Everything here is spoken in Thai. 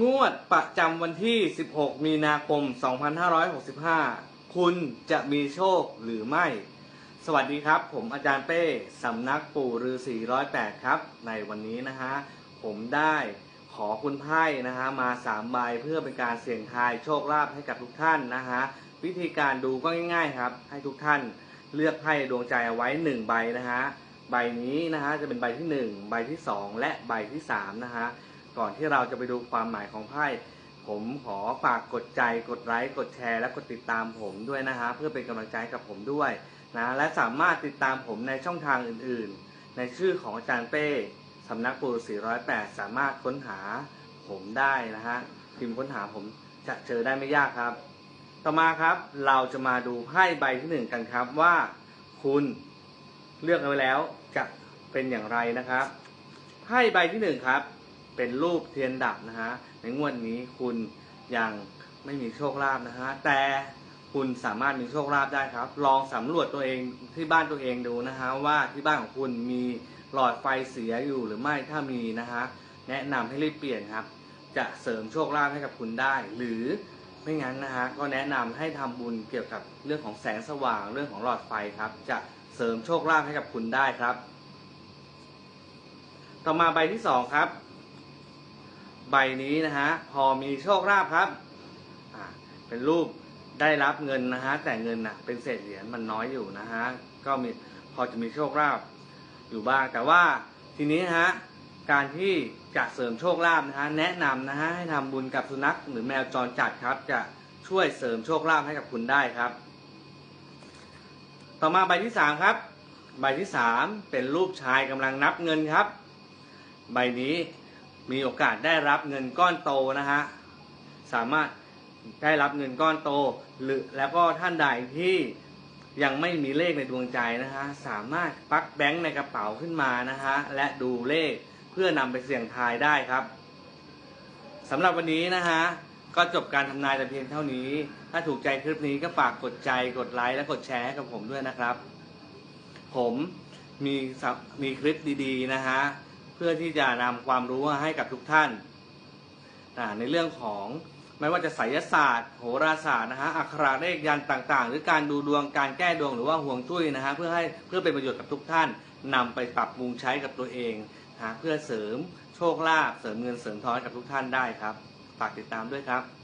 งวดประจำวันที่ 16 มีนาคม 2565 คุณจะมีโชคหรือไม่ สวัสดีครับ ผมอาจารย์เป้สำนักปู่ฤาษีร้อยแปดครับ ในวันนี้นะฮะ ผมได้ขอคุณไพ่นะฮะ มาสามใบเพื่อเป็นการเสี่ยงทายโชคลาภให้กับทุกท่านนะฮะ วิธีการดูก็ง่าย ๆ ครับ ให้ทุกท่านเลือกไพ่ดวงใจเอาไว้หนึ่งใบนะฮะ ใบนี้นะฮะจะเป็นใบที่หนึ่งใบที่สองและใบที่สามนะฮะ ก่อนที่เราจะไปดูความหมายของไพ่ผมขอฝากกดใจกดไลค์กดแชร์ และกดติดตามผมด้วยนะฮะเพื่อเป็นกำลังใจกับผมด้วยนะและสามารถติดตามผมในช่องทางอื่นๆ ในชื่อของอาจารย์เป้สำนักปู408 สามารถค้นหาผมได้นะฮะพิมพ์ค้นหาผมจะเจอได้ไม่ยากครับ ต่อมาครับเราจะมาดูไพ่ใบที่หนึ่งกันครับว่า คุณเลือกเอาไว้แล้วจะเป็นอย่างไรนะครับไพ่ใบที่หนึ่งครับ เป็นรูปเทียนดับนะฮะในงวดนี้คุณยังไม่มีโชคลาภนะฮะแต่คุณสามารถมีโชคลาภได้ครับ ลองสำรวจตัวเองที่บ้านตัวเองดูนะฮะว่าที่บ้านของคุณมีหลอดไฟเสียอยู่หรือไม่ถ้ามีนะฮะแนะนำให้รีบเปลี่ยนครับ จะเสริมโชคลาภให้กับคุณได้ หรือไม่งั้นนะฮะก็แนะนำให้ทำบุญเกี่ยวกับเรื่องของแสงสว่างเรื่องของหลอดไฟครับ จะเสริมโชคลาภให้กับคุณได้ครับ ต่อมาใบที่สองครับ ใบนี้นะฮะพอมีโชคลาภครับอ่าเป็นรูปได้รับเงินนะฮะแต่เงินน่ะเป็นเศษเหรียญมันน้อยอยู่นะฮะก็มีพอจะมีโชคลาภอยู่บ้าง แต่ว่าทีนี้นะฮะการที่จะเสริมโชคลาภนะฮะแนะนำนะฮะให้ทำบุญกับสุนัขหรือแมวจรจัดครับ จะช่วยเสริมโชคลาภให้กับคุณได้ครับ ต่อมาใบที่สามครับ ใบที่สามเป็นรูปชายกำลังนับเงินครับ ใบนี้ มีโอกาสได้รับเงินก้อนโตนะฮะสามารถได้รับเงินก้อนโต หรือแล้วก็ท่านใดที่ยังไม่มีเลขในดวงใจนะฮะสามารถปักแบงค์ในกระเป๋าขึ้นมานะฮะและดูเลขเพื่อนำไปเสี่ยงทายได้ครับสำหรับวันนี้นะฮะก็จบการทำนายแต่เพียงเท่านี้ ถ้าถูกใจคลิปนี้ก็ฝากกดใจกดไลค์และกดแชร์ให้กับผมด้วยนะครับ ผมมีสับมีคลิปดีๆนะฮะ พื่อที่จะนำความรู้มาให้กับทุกท่านในเรื่องของไม่ว่าจะไสยศาสตร์ โหราศาสตร์นะฮะอักขระเลขยันต์ต่างๆ หรือการดูดวงการแก้ดวงหรือว่าห่วงจุ้ยนะฮะเพื่อให้เพื่อเป็นประโยชน์กับทุกท่านนำไปปรับปรุงใช้กับตัวเองนะเพื่อเสริมโชคลาภเสริมเงินเสริมทองกับทุกท่านได้ครับ ฝากติดตามด้วยครับ